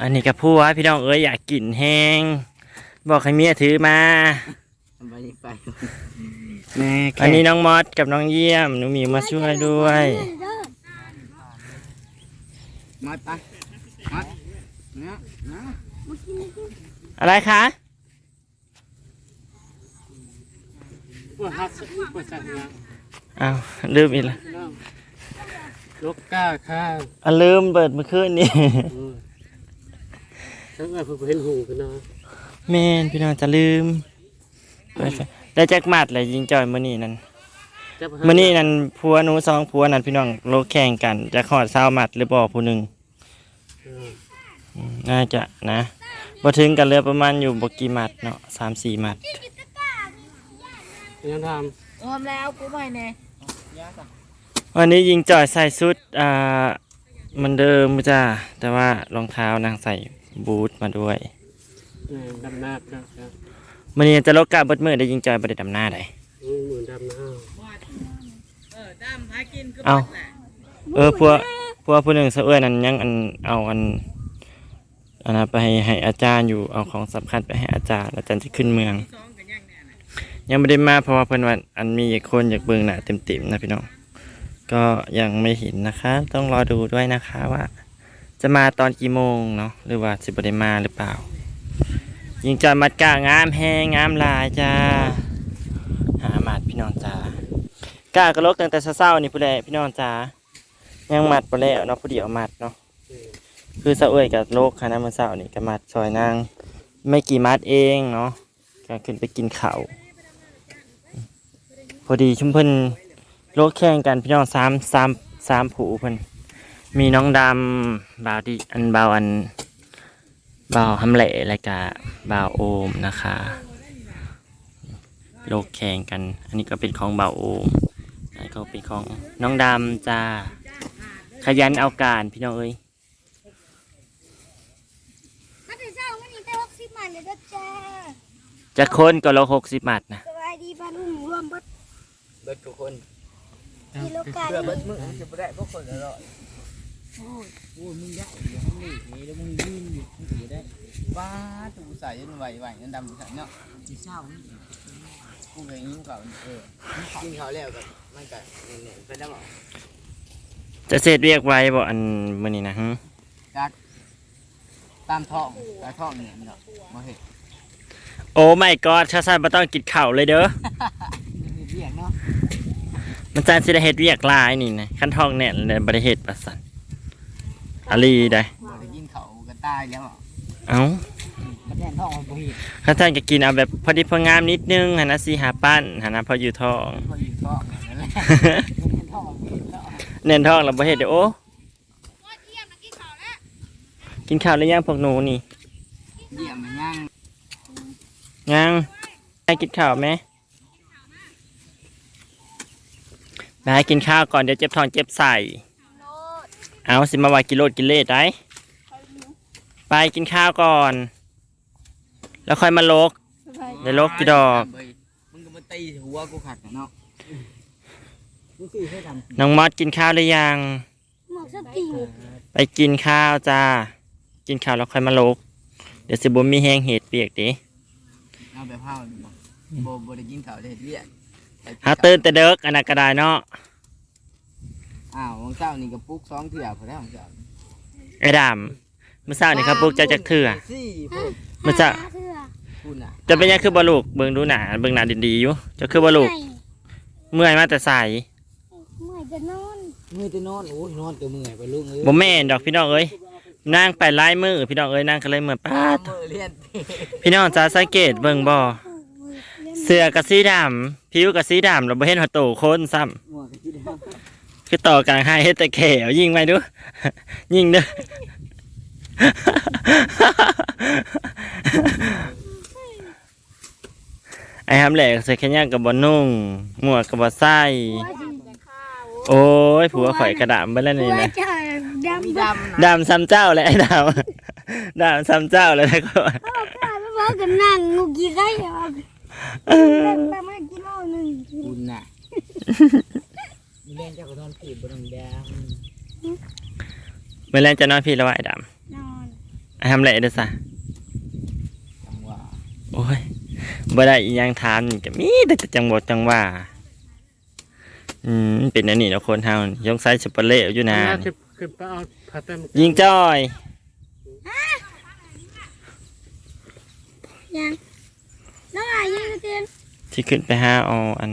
อันนี้กับผู้ว่าพี่น้องเอ้ยอยากกินแห้งบอกให้เมียถือมาไปไปแม่แค่อันนี้น้องมอสกับน้องเยี่ยมหนูหมีมาช่วยด้วยมัดไปมัดเนี่ยนะอะไรคะปวดฮักปวดจังนะอ้าวลืมอีกแล้วลูกก้าข้างอะลืมเปิดเมื่อคืนนี่ ทั้งไอ้เพื่อนเห็นหูกันนะแม่นพี่น้องจะลืมเปิดไฟได้แจ็คหมัดเลยยิงจอยมื้อนี้นั่นมื้อนี้นั่นผัวหนูสองผัวนั่นพี่น้องโลกแข่งกันจะขอดเศร้าหมัดหรือบ่ผู้หนึ่งอืมน่าจะนะบ่ถึงกันเหลือประมาณอยู่บ่กี่หมัดเนาะสามสี่หมัดยังทพร้อมแล้วกูไม่แน่วันนี้ยิงจอยใส่ชุดอ่าเหมันเดิมจ้าแต่ว่ารองเท้านางใส่ บูทมาด้วยำดำนาครับครับมื้อนี้จะลดกาเบิดมื้อได้ยิงจอยบ่ได้ดำหน้าได้เหมือนดำนาเออดำหากินก็เอ้าเออพวกพวกผู้หนึ่งเสะเอื้อยนั่นยังอันเอาอันอันนั้นไปให้ให้อาจารย์อยู่เอาของสำคัญไปให้อาจารย์ อาจารย์จะขึ้นเมืองสองกันยังแน่น่ะยังไม่ได้มาเพราะว่าเพิ่นว่าอันมีคนอยากเบิ่งหน้าเต็มๆนะพี่น้องก็ยังไม่เห็นนะคะ ต้องรอดูด้วยนะคะว่า จะมาตอนกี่โมงเนาะหรือว่าสิบได้มาหรือเปล่า ยิงจอยมัดกะงามแฮงงามลายจ้าหาหมัดพี่น้องจ้ากะกระลกตั้งแต่เช้าๆนี่พุ่นแหละพี่น้องจ้ายังหมัดบ่แล้วเนาะผู้เดียวมัดเนาะคือเสะเอ้ยกับโลกคณะมือเช้านี่ก็มัดซอยนางไม่กี่มัดเองเนาะก็ขึ้นไปกินข้าวพอดีชุมเพิ่นโลกแข่งกันพี่น้องสามสามสามผูเพิ่น มีน้องดำบ่าวดีอันบ่าวอันบ่าวหำแหล่และกะบ่าวโอมนะคะโลกแข่งกัน อันนี้ก็เป็นของบ่าวโอมอันนี้ก็เป็นของน้องดำจ้าขยันเอาการพี่น้องเอ้ยมาถึงเช้าวันนี้ได้หกสิบมันเลยเด้อจ้าจะคนก็โลหกสิบมัดนะสบายดีป้าลุงรวมเบัดเบิดทุกคนกิโลกรัมเพื่อเบิดนี่มือจะบ่ได้พวกคนอร่อย โอ้ยโอ้ยมึงยะเดี๋ยวมึงนี่นี่แล้วมึงยืนอยู่มึงถือได้ป้าตูใส่ยันไหวไหวยันดำสันเนาะจีเศร้านี่กูเคยยิ้มเขาเออกินเขาแล้วกับมันก็เนี่ยๆเป็นได้บอกจะเสร็จเรียกไว้บ่อันมื้อนี้นะฮึจักตามท้องตามท้องเนี่ยมันเนาะมาเห็ดโอ้ไม่กอดชาซานบ่ต้องกินข้าวเลยเด้อเรียกเนาะมันจานสิได้เฮ็ดเวียกหลายนี่นะขั้นทองแน่นเลยบ่ได้เฮ็ดประสัน อาลีได้บ่ได้กินเขาก็ตายแล้วอะเอ้ามันแน่นท้องมันบ่เห็ดขั้นท่านก็กินเอาแบบพอดีพองามนิดนึงหันนะสิหาปั้นหันนะพออยู่ท้องพออยู่ท้องนั่นแหละมันแน่นท้องมันบ่เห็ดแล้วแน่นท้องแล้วบ่เฮ็ดเดี๋ยวโอ้กินข้าวหรือยังพวกหนูนี่เยี่ยมมันย่างยังให้กินข้าวไหมไปกินข้าวก่อนเดี๋ยวเจ็บท้องเจ็บใส่ เอาสิมาว่ากิโลกิเลสได้ไปกินข้าวก่อน แล้วค่อยมาลกเดี๋ยวลกกี่ดอก มึงก็มาตีหัวกูขัดเนาะมึงสิให้ทำน้องมอสกินข้าวหรือยัง หมอกสติงไปกินข้าวจ้า กินข้าวแล้วค่อยมาลก เดี๋ยวสิบ่มีแห้งเห็ดเปียกดิเอาแบบเฮานี่บ่บ่บ่ได้กินข้าวได้เฮ็ดเวียกไปหาตื่นแต่เด็กอันนั้นก็ได้เนาะ อ้าวของเจ้านี่ก็ปลุกสองเทื่อพอแล้วของเจ้าไอ้ดำเมื่อเช้านี่ครับพวกเจ้าจักเถื่อสี่พุ่นมันจะหาเถื่อพุ่นน่ะจะเป็นยังคือบอลูกเบิ่งดูหนาเบิ่งหนาดีๆอยู่เจะคือบอลูกเมื่อยเมื่อยมาแต่ใส่เมื่อยจะนอนมือจะนอนโอ้ยนอนตัวเมื่อยไปลุงเอ้ยบ่แม่นดอกพี่น้องเอ้ยนั่งไปไล่มือพี่น้องเอ้ยนั่งก็เลยเหมือนป้าดมือเรียนพี่น้องจ้าสังเกตเบิ่งบ่โอ้ยเล่นเสื้อกับสีดำผิวกับสีดำเราบ่เห็นหัวโตคนซ้ำหัวกะทิด คือต่อกลางให้เฮ็ดแต่แขวยิงไปดู ยิงเด้อไอ้ฮัมแหลกใส่แค่ย่างกับบอนุ่งหมวกกับบอใส่ว่าสิโอ้ยผัวข่อยกระดามไปแล้วนี่ว่านะจะดำมีบ้าดำนะดำซ้ำเจ้าเลยไอ้ดาวดำซ้ำเจ้าเลยนะก็เอาไปไม่บอกกันนั่งงูกี่ไก่ออกประมาณกิโลหนึ่งพุ่นน่ะมีเล่ นเจ้าก็นอนผีบนน้ำแดงเมื่อแรงจะนอนพี่แล้วว่าไอ้ดนอนำไอ้ทำไรเด้อซะจังหวะโอ้ยบ่ได้อีหยังถามนี่ก็มีแต่จะจังบ่จังว่าอืมเป็นอันนี้แล้วคนเฮานี่ยงไซสเปเล่อยู่นานขึ้นขึ้นไปเอาผ้าเต็มยิงจ้อย ยังน้องอายุเตียนที่ขึ้นไปหาเอาอัน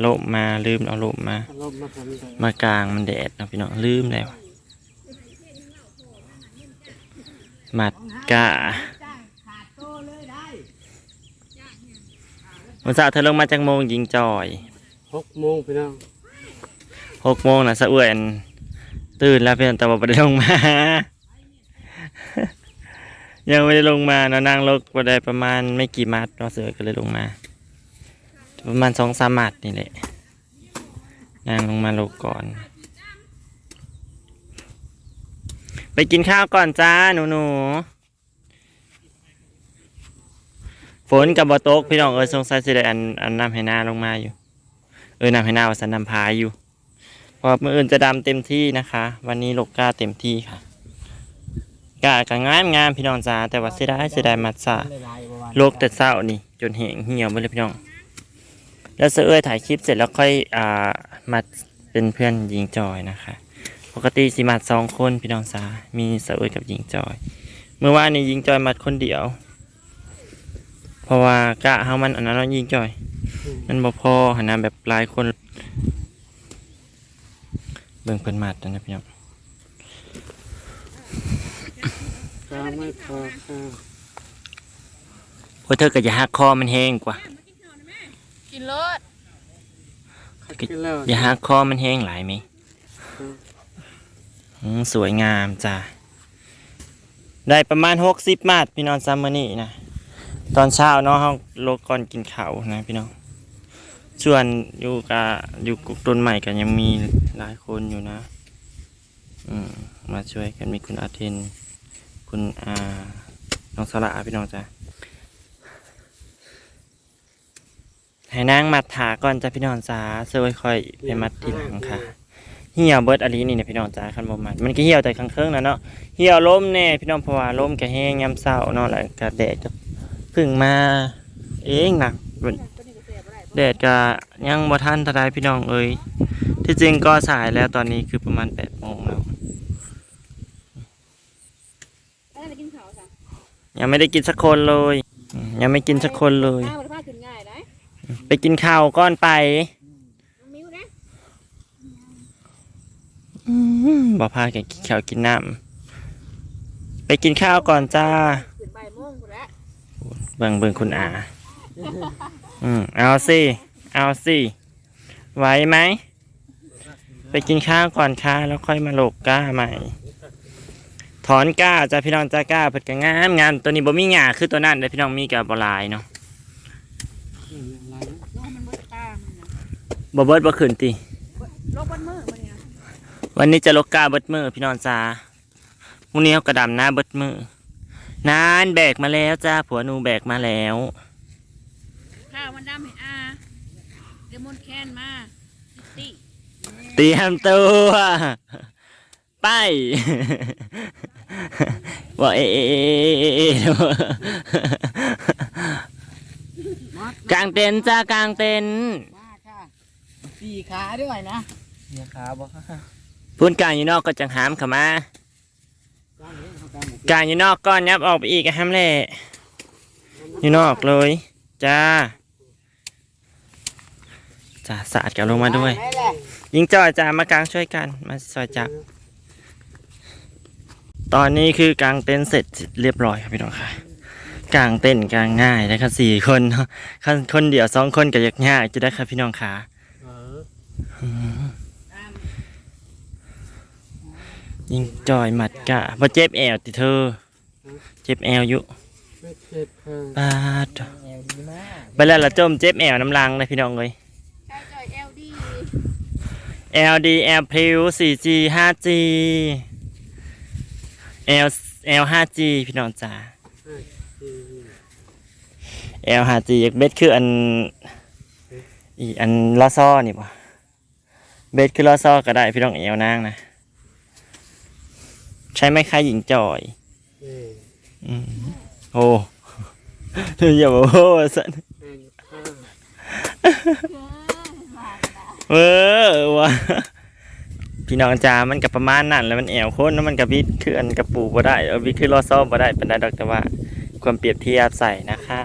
โลบมาลืมเอาโลบมาอารมณ์มาทำได้มากลางมันแดดเนาะพี่น้องลืมแล้วหมัดกะวันเสาร์เธอลงมาจากโมงยิงจอยหกโมงพี่น้องหกโมงนะสะอ้วยอันตื่นแล้วเพียงแต่ว่าไม่ได้ลงมา ยังไม่ได้ลงมาเนาะนั่งรถไปได้ประมาณไม่กี่มัดเนาะเสือก็เลยลงมา ประมาณสองสามมัดนี่แหละนั่งลงมาลงก่อน ไปกินข้าวก่อนจ้าหนูหนูๆฝนกับบอตกพี่น้องเออสงสัยสิได้อันอันน้ำให้หน้าลงมาอยู่ เออนำให้หน้าว่าสันนำพายอยู่เพราะมื่ออื่นจะดำเต็มที่นะคะ วันนี้ลกกาเต็มที่ค่ะกาก็งามงามพี่น้องจ้าแต่ว่าเสียดายเสียดายมัดสะลายๆประมาณโลกแต่เศร้านี่ จนเหงเหี่ยวไปเลยพี่น้อง แล้วเสือเอ้ยถ่ายคลิปเสร็จแล้วค่อยอ่ามาเป็นเพื่อนหญิงจอยนะคะ ปกติสิมาสองคนพี่น้องสามีเสือเอ้ยกับหญิงจอย เมื่อวานนี้หญิงจอยมาคนเดียว เพราะว่ากะเฮามันอันนั้นเนาะหญิงจอย มันบ่พอหันนะแบบหลายคน เบิ่งเพิ่นมาดนั่นนะพี่น้องกาไม่พอค่ะเพราะเธอก็จะหักคอมันแห้งกว่า กินรถกินแล้วอย่าหักคอมันแห้งหลายไหมอืมสวยงามจ้ะ ได้ประมาณหกสิบมาทพี่น้องซัมเมอนี่นะ ตอนเช้าเนาะเขาโลกก่อนกินข้าวนะพี่น้องส่วนอยู่กับอยู่กุกต้นใหม่กันยังมีหลายคนอยู่นะ อืมมาช่วยกันมีคุณอาเทน คุณอา น้องสละพี่น้องจ้ะ ให้นางมัดถาก่อนจ้ะพี่น้องจ้าเซยค่อยไปมัดทีหลังค่ะ เหี่ยวเบิดอลีนี่นะพี่น้องจ้าคันบ่มัดมันก็เหี่ยวแต่ข้างเครื่องนะเนาะเหี่ยวล้มแน่พี่น้องเพราะว่าล้มก็แห้งยามเช้าเนาะแล้วก็แดดก็เพึ่งมา เองนะแดดก็ยังบ่ทันเท่าใดพี่น้องเอ้ยที่จริงก็สายแล้วตอนนี้คือประมาณ8โมงแล้วแล้วจะกินข้าวจ้ะยังไม่ได้กินสักคนเลยอืมยังไม่กินสักคนเลยข้าวมันพาขึ้นง่าย ได้ไปกินข้าวก้อนไปน้องมิ้วนะอืมบ่พากันกินข้าวกินน้ำไปกินข้าวก่อนจ้าขึ้นบ่ายโมงกูแล้วเบิ่งเบิ่งคุณอาอืมเอาสิเอาสิไหวไหม ไปกินข้าวก่อนค่ะแล้วค่อยมาโลกก้าใหม่ ถอนก้าจ้าพี่น้องจ้าก้าเพิ่นก็งามงามตัวนี้บ่มีหงาคือตัวนั้นเลยพี่น้องมีกับ่หลายเนาะ อืมอะไรนะ โลกมันเบิดตามันนะ บ่เบิดบ่ขึ้นติโลกมันมืดมันเนี่ยวันนี้จะโลกก้าเบิดมือพี่น้องจ้าพรุ่งนี้เอากระดำหน้าเบิดมือนานแบกมาแล้วจ้าผัวหนูแบกมาแล้ว ข้าวมันดำให้อาเดมอนแคนมาติเตรียมตัว ไปบอกเอะเอะเอะเอะเอะเอะกลางเต็นท์จ้ากลางเต็นท์มาค่ะ สี่ขาด้วยนะเนี่ยขาบ่ค่ะพูนกลางอยู่นอกก็จังหามเขามาจ้างเลี้ยงเขากลางอยู่นอกก้อนยับออกไปอีกห้ามแหล่อยู่นอกเลยจ้าจ้าสะอาดกับลงมาด้วย ยิงจ่อยจ้ามากลางช่วยกันมาซอยจับ ตอนนี้คือกลางเต็นท์เสร็จเรียบร้อยครับพี่น้องค่ะกางเต็นท์กางง่ายนะครับสี่คนเนาะคนคนเดียวสองคนก็ยากง่ายจะได้ครับพี่น้องค่ะ เออ ยิงจอยหมัดกะพอเจ็บแอวติเธอ เจ็บแอวอยู่ไม่เจ็บค่ะปาดแอวดีมากไปแล้วละจมเจ็บแอวน้ำลังเลยพี่น้องเลยข้าวจอยเอลดี LD L พริว 4G 5G L L 5G พี่น้องจ๋าอืม L 5G อยากเบ็ดคืออันอีอันลอซ่อนี่ป่ะเบ็ดคือลอซ่อก็ได้พี่น้องเอวนางนะ ใช้ไม้ค้าหญิงจอยเอออืมโอ้อย่าบอกโอ้สันเออเออเออวะพี่น้องจ๋ามันกับประมาณนั้นแล้วมันแอวโคนแล้วมันกับวิดคืออันกระปูบ่ได้เออวิดคือรอซ่อมบ่ได้เป็นได้ดอกแต่ว่า ความเปรียบเทียบใส่นะคะ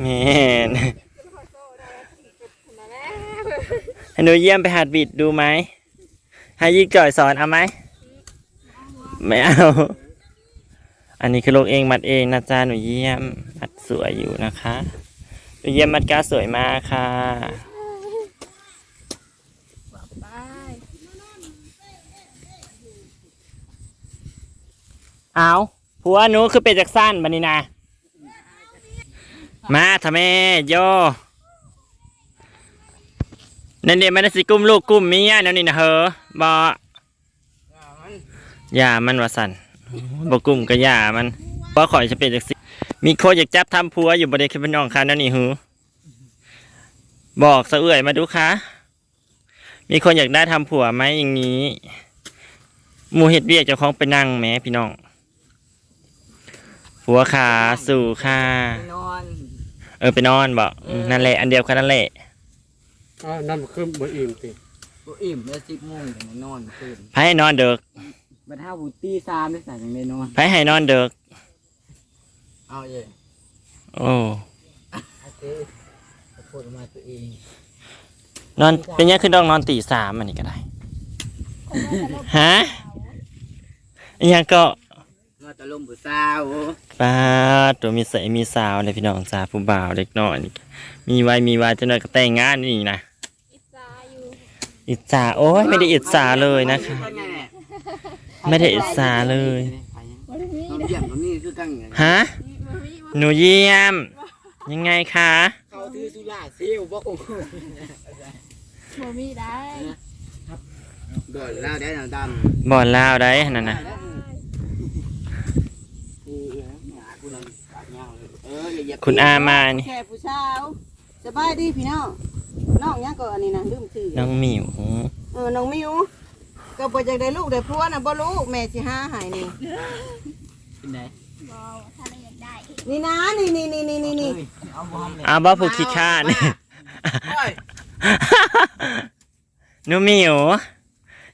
แม่นให้หนูเยี่ยมไปหัดบิดดูไหมให้ยิกจ่อยสอนเอาไหม ไม่เอา อันนี้คือโลกเองมัดเองนะจ๊ะหนูเยี่ยมมัดสวยอยู่นะคะหนูเยี่ยมมัดก้าสวยมากค่ะเอาผัวหนูคือเป็ดจากสั้นบันนี้นะมาทำแม่โยนั่นเดี๋ยวมันสิกุ้มลูกกุ้มเมียนั่นนี่นะเฮอบอ ย่ามันว่าสันบกุ้มก็อย่ามันเพราะข่อยจะเป็นจากสิมีโคอยากจับทำผัวอยู่บริเวณพี่น้องค่ะนั่นนี่หือบอกสะเอื่อยมาดูค่ะมีคนอยากได้ทำผัวไหมอย่างนี้หมูเห็ดเบียกเจ้าของไปนั่งแหม้พี่น้องหัวขาสู่ค่านอนเออไปนอนบอกนั่นแหละ อันเดียวกันนั่นแหละเอานั่นคือบ่อิ่มติบ่อิ่มแล้วสิบโมงแต่นอนคืนไผให้นอนเด็ก บัดเฮาบุตีสามได้สั่ยังได้นอนไผให้นอนเด็กเอาเย่โอ้โอเคพูดมาตัวเองนอนเป็นยังคือต้องนอนตีสามอันนี้ก็ได้ฮะอิหยังก็มาตะลมผู้สาวป้าดตัวมีใสมีสาวเลยพี่น้องจ้าผู้บ่าวเล็กน้อยนี่มีไว้มีไว้จะหน่อยก็แต่งงานนี่นะอิจฉาอยู่อิจฉาโอ้ยไม่ได้อิจฉาเลยนะคะ ไม่ได้อิจฉาเลยบ่ได้มีน้องเด้อเยี่ยมน้องนี่คือกันไงฮะบ่มีบ่หนูเยี่ยม ยังไงคะ เขาถือสุราเซลบ่โอ้โหบ่มีได้โดนแล้วได้น้ำดบ่อนลาวได้นั่นำนะเอออย่าเหยียบคุณอามานี่ แค่ผู้สาวสบายดีพี่น้องน้องยังก็อันนี้นะลืมชื่อน้องหมิวเออน้องมิว ก็บ่อยากได้ลูกได้ผัวนะบ่รู้แม่สิหาให้นี่เป็นไงบ่ถ้าเราอยากได้นี่นะนี่นี่นี่นี่นี่นี่เอาบอมเลยอาบ้าผูกขี้ข้านหนูหมิว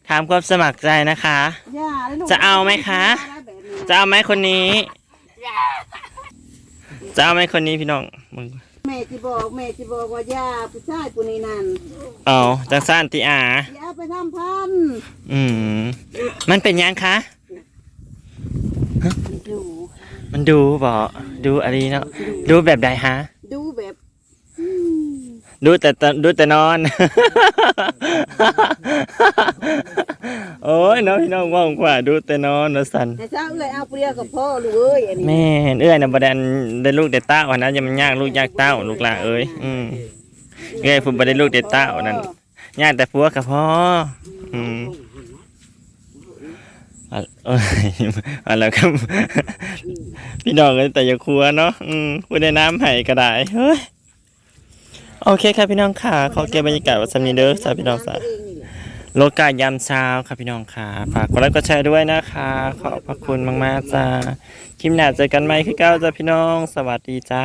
ถามความสมัครใจนะคะอย่าเลยหนูจะเอาไหมคะแบบนี้จะเอาไหมคนนี้ จะเอาไหมคนนี้พี่น้องมึง แม่สิบอกแม่สิบอกว่าอย่าผู้ชายผู้นี้นั่นเอาจังซ่านติอา อย่าไปทำพันอืม มันเป็นยังคะ ดูมันดูบ่ดูอะไรเนาะดูแบบใดฮะดูแบบอืม ดูแต่ตดูแต่นอน โอ้ยน้องพี่น้องว่างกว่าดูแต่นอนนะสันแต่เช้าเอ้ยเอาเปรียวกับพ่อลูกเอ้ยอันนี้แม่เอื้อยนะประเด็นได้ลูกเด็ดเต้าอันนั้นยังมันยากลูกยากเต้าลูกหลานเอ้ยอืมเอ้อยผมบ่ได้ลูกเด็ดเต้าอันนั้นยากแต่ผัวกับพ่ออืมอะเอ้ยอะไรครับพี่น้องกันแต่อย่าครัวเนาะอืมพูดในน้ำไห้ก็ได้เฮ้ย โอเคครับพี่น้องค่ะขอเก็บบรรยากาศวัสมีเด้อสาพี่น้องสาโลกายามเช้าครับพี่น้องค่ะฝากกดไลค์กดแชร์ด้วยนะคะ ขอบพระคุณมากๆจ้าคลิปหน้าเจอกันไหมคือเก้าจ้าพี่น้อง สวัสดีจ้า